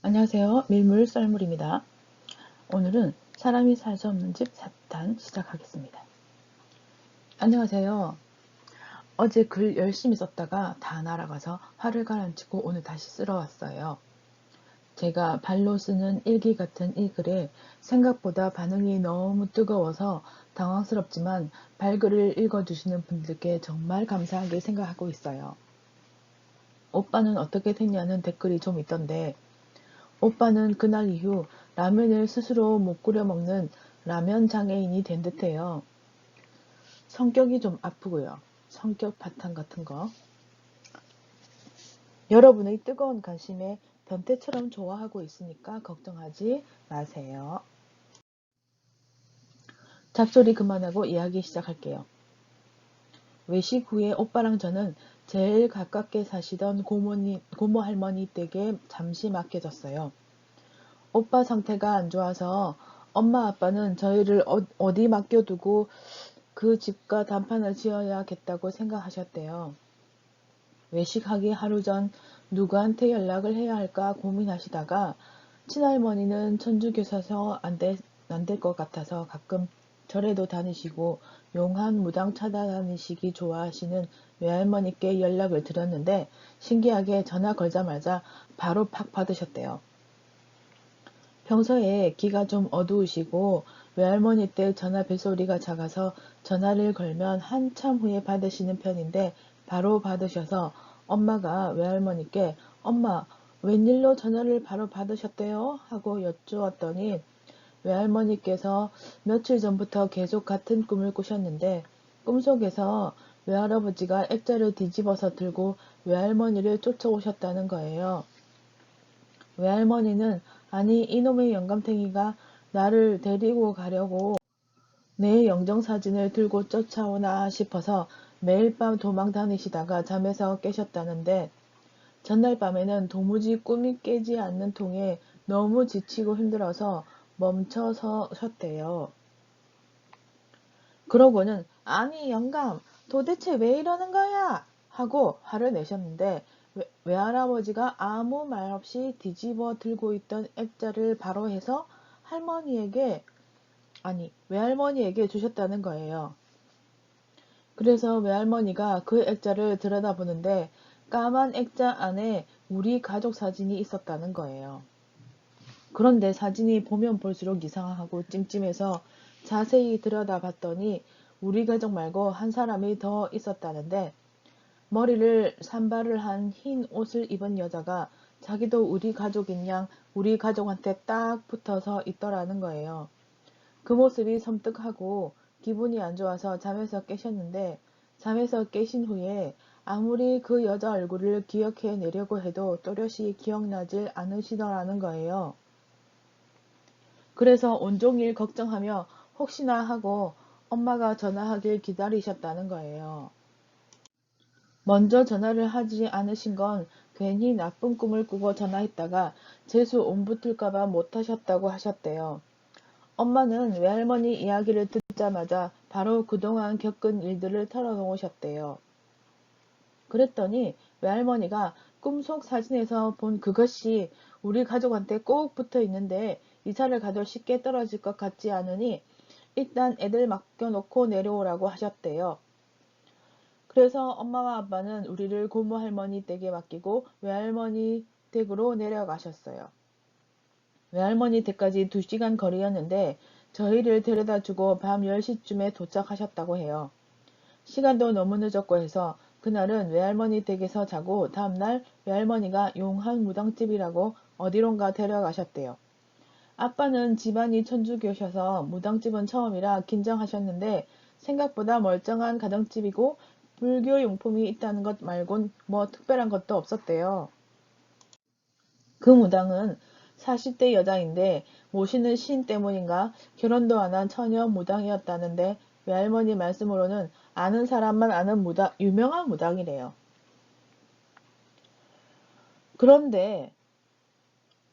안녕하세요. 밀물 썰물입니다. 오늘은 사람이 살 수 없는 집 4탄 시작하겠습니다. 안녕하세요. 어제 글 열심히 썼다가 다 날아가서 화를 가라앉히고 오늘 다시 쓸어 왔어요. 제가 발로 쓰는 일기 같은 이 글에 생각보다 반응이 너무 뜨거워서 당황스럽지만 발글을 읽어주시는 분들께 정말 감사하게 생각하고 있어요. 오빠는 어떻게 됐냐는 댓글이 좀 있던데 오빠는 그날 이후 라면을 스스로 못 끓여 먹는 라면 장애인이 된 듯해요. 성격이 좀 아프고요. 성격 바탕 같은 거. 여러분의 뜨거운 관심에 변태처럼 좋아하고 있으니까 걱정하지 마세요. 잡소리 그만하고 이야기 시작할게요. 외식 후에 오빠랑 저는 제일 가깝게 사시던 고모님, 고모 할머니 댁에 잠시 맡겨졌어요. 오빠 상태가 안 좋아서 엄마 아빠는 저희를 어, 어디 맡겨두고 그 집과 단판을 지어야겠다고 생각하셨대요. 외식하기 하루 전 누구한테 연락을 해야 할까 고민하시다가 친할머니는 천주교사서 안 될 것 같아서 가끔 절에도 다니시고 용한 무당 찾아다니시기 좋아하시는 외할머니께 연락을 드렸는데 신기하게 전화 걸자마자 바로 팍 받으셨대요. 평소에 귀가 좀 어두우시고 외할머니 때 전화 벨소리가 작아서 전화를 걸면 한참 후에 받으시는 편인데 바로 받으셔서 엄마가 외할머니께 엄마 웬일로 전화를 바로 받으셨대요? 하고 여쭈었더니 외할머니께서 며칠 전부터 계속 같은 꿈을 꾸셨는데 꿈속에서 외할아버지가 액자를 뒤집어서 들고 외할머니를 쫓아오셨다는 거예요. 외할머니는 아니 이놈의 영감탱이가 나를 데리고 가려고 내 영정사진을 들고 쫓아오나 싶어서 매일 밤 도망 다니시다가 잠에서 깨셨다는데 전날 밤에는 도무지 꿈이 깨지 않는 통에 너무 지치고 힘들어서 멈춰서 셨대요. 그러고는 아니 영감 도대체 왜 이러는 거야? 하고 화를 내셨는데 외할아버지가 아무 말 없이 뒤집어 들고 있던 액자를 바로 해서 할머니에게 아니 외할머니에게 주셨다는 거예요. 그래서 외할머니가 그 액자를 들여다보는데 까만 액자 안에 우리 가족 사진이 있었다는 거예요. 그런데 사진이 보면 볼수록 이상하고 찜찜해서 자세히 들여다봤더니 우리 가족 말고 한 사람이 더 있었다는데 머리를 산발을 한 흰 옷을 입은 여자가 자기도 우리 가족인 양 우리 가족한테 딱 붙어서 있더라는 거예요. 그 모습이 섬뜩하고 기분이 안 좋아서 잠에서 깨셨는데 잠에서 깨신 후에 아무리 그 여자 얼굴을 기억해 내려고 해도 또렷이 기억나질 않으시더라는 거예요. 그래서 온종일 걱정하며 혹시나 하고 엄마가 전화하길 기다리셨다는 거예요. 먼저 전화를 하지 않으신 건 괜히 나쁜 꿈을 꾸고 전화했다가 재수 옴붙을까봐 못하셨다고 하셨대요. 엄마는 외할머니 이야기를 듣자마자 바로 그동안 겪은 일들을 털어놓으셨대요. 그랬더니 외할머니가 꿈속 사진에서 본 그것이 우리 가족한테 꼭 붙어 있는데 이사를 가도 쉽게 떨어질 것 같지 않으니 일단 애들 맡겨놓고 내려오라고 하셨대요. 그래서 엄마와 아빠는 우리를 고모 할머니 댁에 맡기고 외할머니 댁으로 내려가셨어요. 외할머니 댁까지 2시간 거리였는데 저희를 데려다 주고 밤 10시쯤에 도착하셨다고 해요. 시간도 너무 늦었고 해서 그날은 외할머니 댁에서 자고 다음날 외할머니가 용한 무당집이라고 어디론가 데려가셨대요. 아빠는 집안이 천주교셔서 무당집은 처음이라 긴장하셨는데 생각보다 멀쩡한 가정집이고 불교 용품이 있다는 것 말곤 뭐 특별한 것도 없었대요. 그 무당은 40대 여자인데 모시는 신 때문인가 결혼도 안 한 처녀 무당이었다는데 외할머니 말씀으로는 아는 사람만 아는 무당, 유명한 무당이래요. 그런데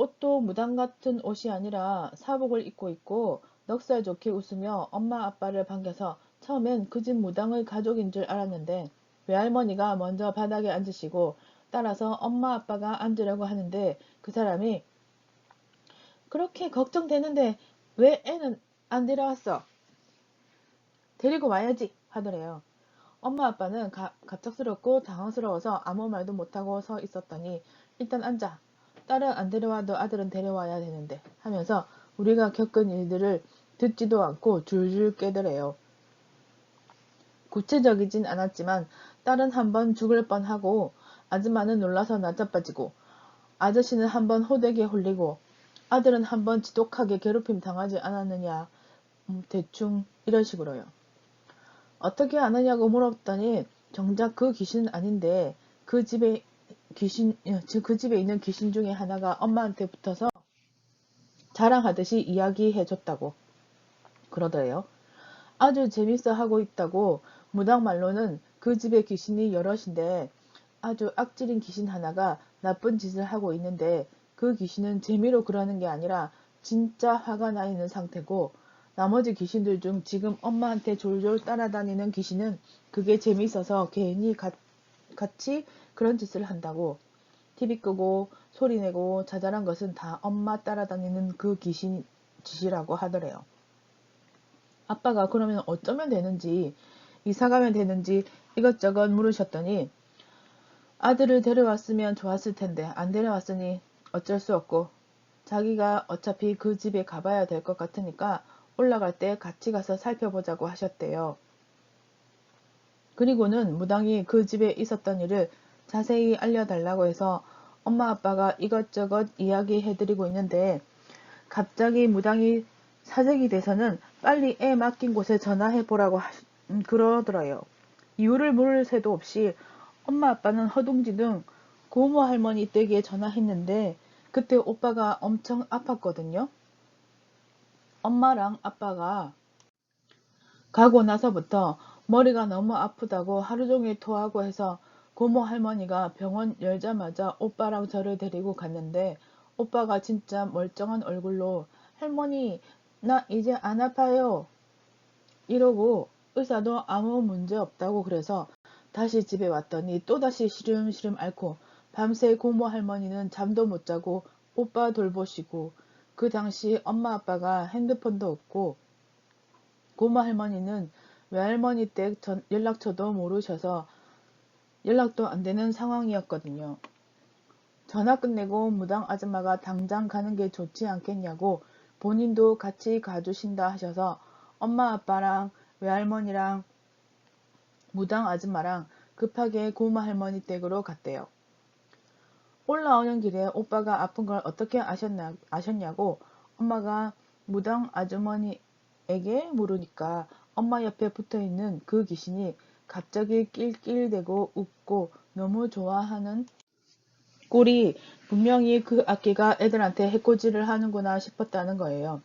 옷도 무당 같은 옷이 아니라 사복을 입고 있고 넉살 좋게 웃으며 엄마 아빠를 반겨서 처음엔 그 집 무당의 가족인 줄 알았는데 외할머니가 먼저 바닥에 앉으시고 따라서 엄마 아빠가 앉으려고 하는데 그 사람이 그렇게 걱정되는데 왜 애는 안 데려왔어? 데리고 와야지 하더래요. 엄마 아빠는 가- 갑작스럽고 당황스러워서 아무 말도 못하고 서 있었더니 일단 앉아. 딸은 안 데려와도 아들은 데려와야 되는데 하면서 우리가 겪은 일들을 듣지도 않고 줄줄 꿰더래요. 구체적이진 않았지만 딸은 한 번 죽을 뻔하고 아줌마는 놀라서 낮자빠지고 아저씨는 한 번 호되게 홀리고 아들은 한 번 지독하게 괴롭힘 당하지 않았느냐 음, 대충 이런 식으로요. 어떻게 아느냐고 물었더니 정작 그 귀신은 아닌데 그 집에 귀신 예, 즉, 그 집에 있는 귀신 중에 하나가 엄마한테 붙어서 자랑하듯이 이야기해줬다고 그러더래요. 아주 재밌어 하고 있다고 무당 말로는 그 집에 귀신이 여럿인데 아주 악질인 귀신 하나가 나쁜 짓을 하고 있는데 그 귀신은 재미로 그러는 게 아니라 진짜 화가 나 있는 상태고 나머지 귀신들 중 지금 엄마한테 졸졸 따라다니는 귀신은 그게 재미있어서 괜히 가- 같이 그런 짓을 한다고 TV 끄고 소리 내고 자잘한 것은 다 엄마 따라다니는 그 귀신 짓이라고 하더래요. 아빠가 그러면 어쩌면 되는지 이사 가면 되는지 이것저것 물으셨더니 아들을 데려왔으면 좋았을 텐데 안 데려왔으니 어쩔 수 없고 자기가 어차피 그 집에 가봐야 될 것 같으니까 올라갈 때 같이 가서 살펴보자고 하셨대요. 그리고는 무당이 그 집에 있었던 일을 자세히 알려달라고 해서 엄마 아빠가 이것저것 이야기해드리고 있는데 갑자기 무당이 사재기 돼서는 빨리 애 맡긴 곳에 전화해보라고 하, 음, 그러더래요. 이유를 물을 새도 없이 엄마 아빠는 허둥지둥 고모 할머니 댁에 전화했는데 그때 오빠가 엄청 아팠거든요. 엄마랑 아빠가 가고 나서부터 머리가 너무 아프다고 하루 종일 토하고 해서 고모 할머니가 병원 열자마자 오빠랑 저를 데리고 갔는데 오빠가 진짜 멀쩡한 얼굴로 할머니 나 이제 안 아파요. 이러고 의사도 아무 문제 없다고 그래서 다시 집에 왔더니 또다시 시름시름 앓고 밤새 고모 할머니는 잠도 못 자고 오빠 돌보시고 그 당시 엄마 아빠가 핸드폰도 없고 고모 할머니는 외할머니 댁 전- 연락처도 모르셔서 연락도 안 되는 상황이었거든요. 전화 끝내고 무당 아줌마가 당장 가는 게 좋지 않겠냐고 본인도 같이 가주신다 하셔서 엄마 아빠랑 외할머니랑 무당 아줌마랑 급하게 고모 할머니 댁으로 갔대요. 올라오는 길에 오빠가 아픈 걸 어떻게 아셨나, 아셨냐고 엄마가 무당 아주머니에게 물으니까 엄마 옆에 붙어 있는 그 귀신이 갑자기 낄낄대고 웃고 너무 좋아하는 꼴이 분명히 그 악기가 애들한테 해코지를 하는구나 싶었다는 거예요.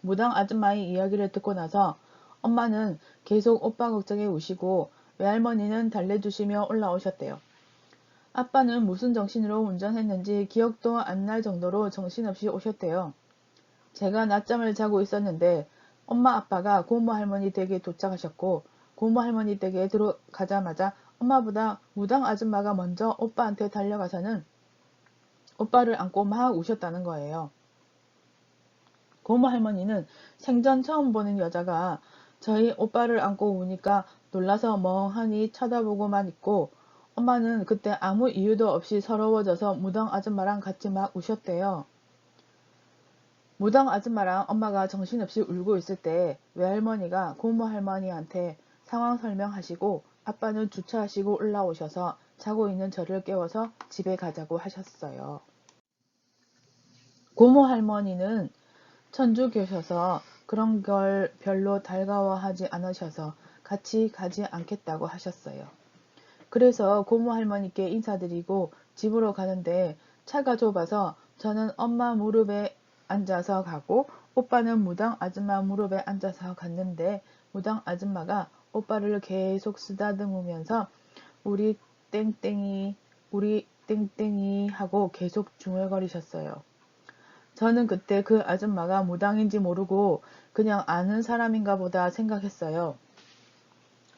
무당 아줌마의 이야기를 듣고 나서 엄마는 계속 오빠 걱정에 우시고 외할머니는 달래주시며 올라오셨대요. 아빠는 무슨 정신으로 운전했는지 기억도 안 날 정도로 정신없이 오셨대요. 제가 낮잠을 자고 있었는데 엄마 아빠가 고모 할머니 댁에 도착하셨고 고모 할머니 댁에 들어가자마자 엄마보다 무당 아줌마가 먼저 오빠한테 달려가서는 오빠를 안고 막 우셨다는 거예요. 고모 할머니는 생전 처음 보는 여자가 저희 오빠를 안고 우니까 놀라서 멍하니 쳐다보고만 있고 엄마는 그때 아무 이유도 없이 서러워져서 무당 아줌마랑 같이 막 우셨대요. 무당 아줌마랑 엄마가 정신없이 울고 있을 때 외할머니가 고모 할머니한테 상황 설명하시고 아빠는 주차하시고 올라오셔서 자고 있는 저를 깨워서 집에 가자고 하셨어요. 고모 할머니는 천주 교셔서 그런 걸 별로 달가워하지 않으셔서 같이 가지 않겠다고 하셨어요. 그래서 고모 할머니께 인사드리고 집으로 가는데 차가 좁아서 저는 엄마 무릎에 앉아서 가고 오빠는 무당 아줌마 무릎에 앉아서 갔는데 무당 아줌마가 오빠를 계속 쓰다듬으면서 우리 땡땡이 우리 땡땡이 하고 계속 중얼거리셨어요. 저는 그때 그 아줌마가 무당인지 모르고 그냥 아는 사람인가 보다 생각했어요.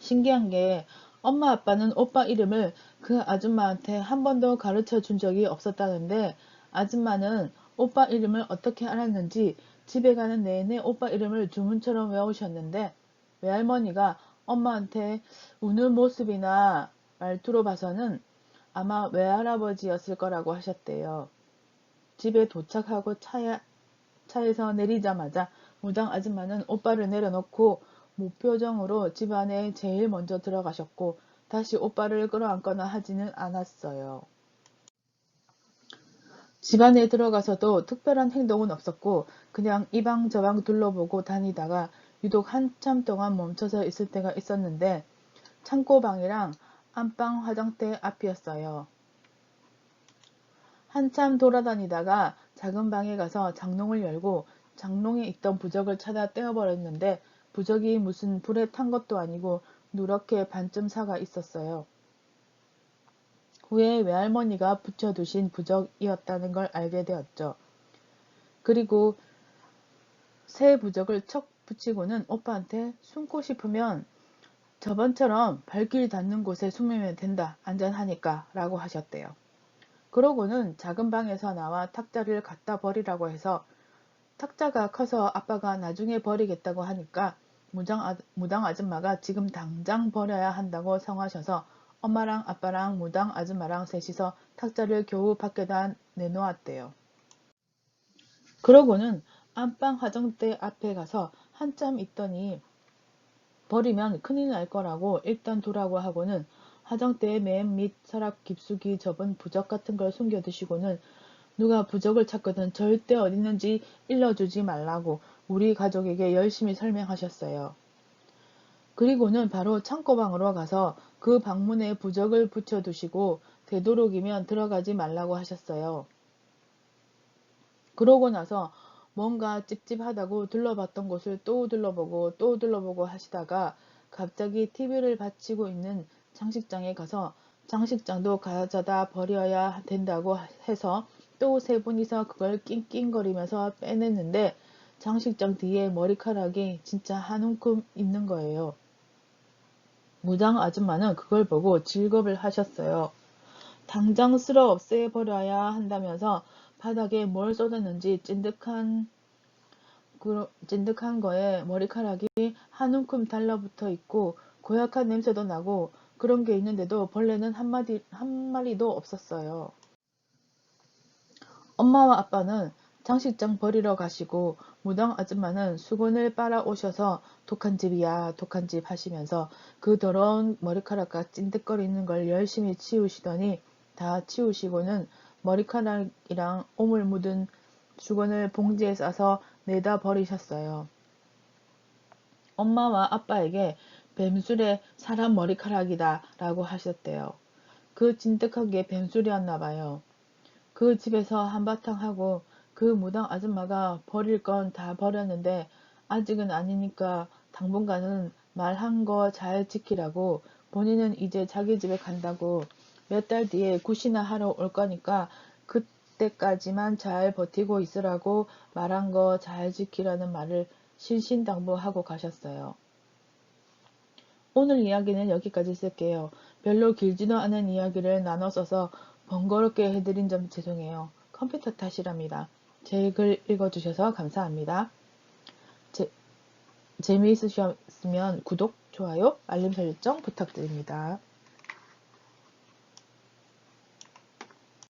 신기한 게 엄마 아빠는 오빠 이름을 그 아줌마한테 한 번도 가르쳐 준 적이 없었다는데 아줌마는 오빠 이름을 어떻게 알았는지 집에 가는 내내 오빠 이름을 주문처럼 외우셨는데 외할머니가 엄마한테 우는 모습이나 말투로 봐서는 아마 외할아버지였을 거라고 하셨대요. 집에 도착하고 차에, 차에서 내리자마자 무당 아줌마는 오빠를 내려놓고 무표정으로 집 안에 제일 먼저 들어가셨고 다시 오빠를 끌어안거나 하지는 않았어요. 집 안에 들어가서도 특별한 행동은 없었고 그냥 이방 저방 둘러보고 다니다가 유독 한참 동안 멈춰서 있을 때가 있었는데 창고방이랑 안방 화장대 앞이었어요. 한참 돌아다니다가 작은 방에 가서 장롱을 열고 장롱에 있던 부적을 찾아 떼어버렸는데 부적이 무슨 불에 탄 것도 아니고 누렇게 반쯤 사가 있었어요. 후에 외할머니가 붙여두신 부적이었다는 걸 알게 되었죠. 그리고 새 부적을 척 붙이고는 오빠한테 숨고 싶으면 저번처럼 발길 닿는 곳에 숨으면 된다. 안전하니까 라고 하셨대요. 그러고는 작은 방에서 나와 탁자를 갖다 버리라고 해서 탁자가 커서 아빠가 나중에 버리겠다고 하니까 무장, 아, 무당 아줌마가 지금 당장 버려야 한다고 성하셔서 엄마랑 아빠랑 무당 아줌마랑 셋이서 탁자를 겨우 밖에다 내놓았대요. 그러고는 안방 화장대 앞에 가서 한참 있더니 버리면 큰일 날 거라고 일단 두라고 하고는 화장대의 맨 밑 서랍 깊숙이 접은 부적 같은 걸 숨겨 두시고는 누가 부적을 찾거든 절대 어디 있는지 일러주지 말라고 우리 가족에게 열심히 설명하셨어요. 그리고는 바로 창고방으로 가서 그 방문에 부적을 붙여두시고 되도록이면 들어가지 말라고 하셨어요. 그러고 나서 뭔가 찝찝하다고 둘러봤던 곳을 또 둘러보고 또 둘러보고 하시다가 갑자기 TV를 받치고 있는 장식장에 가서 장식장도 가져다 버려야 된다고 해서 또 세 분이서 그걸 낑낑거리면서 빼냈는데 장식장 뒤에 머리카락이 진짜 한 움큼 있는 거예요. 무장 아줌마는 그걸 보고 질겁을 하셨어요. 당장 쓸어 없애버려야 한다면서 바닥에 뭘 쏟았는지 찐득한 그, 찐득한 거에 머리카락이 한 움큼 달라붙어 있고 고약한 냄새도 나고 그런 게 있는데도 벌레는 한 마디 한 마리도 없었어요. 엄마와 아빠는 장식장 버리러 가시고 무당 아줌마는 수건을 빨아 오셔서 독한 집이야 독한 집 하시면서 그 더러운 머리카락과 찐득거리는 걸 열심히 치우시더니 다 치우시고는 머리카락이랑 오물 묻은 수건을 봉지에 싸서 내다 버리셨어요. 엄마와 아빠에게 뱀술의 사람 머리카락이다 라고 하셨대요. 그 찐득한 게 뱀술이었나 봐요. 그 집에서 한바탕 하고 그 무당 아줌마가 버릴 건 다 버렸는데 아직은 아니니까 당분간은 말한 거 잘 지키라고 본인은 이제 자기 집에 간다고 몇 달 뒤에 굿이나 하러 올 거니까 그때까지만 잘 버티고 있으라고 말한 거 잘 지키라는 말을 신신당부하고 가셨어요. 오늘 이야기는 여기까지 쓸게요. 별로 길지도 않은 이야기를 나눠 써서 번거롭게 해드린 점 죄송해요. 컴퓨터 탓이랍니다. 제 글 읽어주셔서 감사합니다. 제, 재미있으셨으면 구독, 좋아요, 알림 설정 부탁드립니다.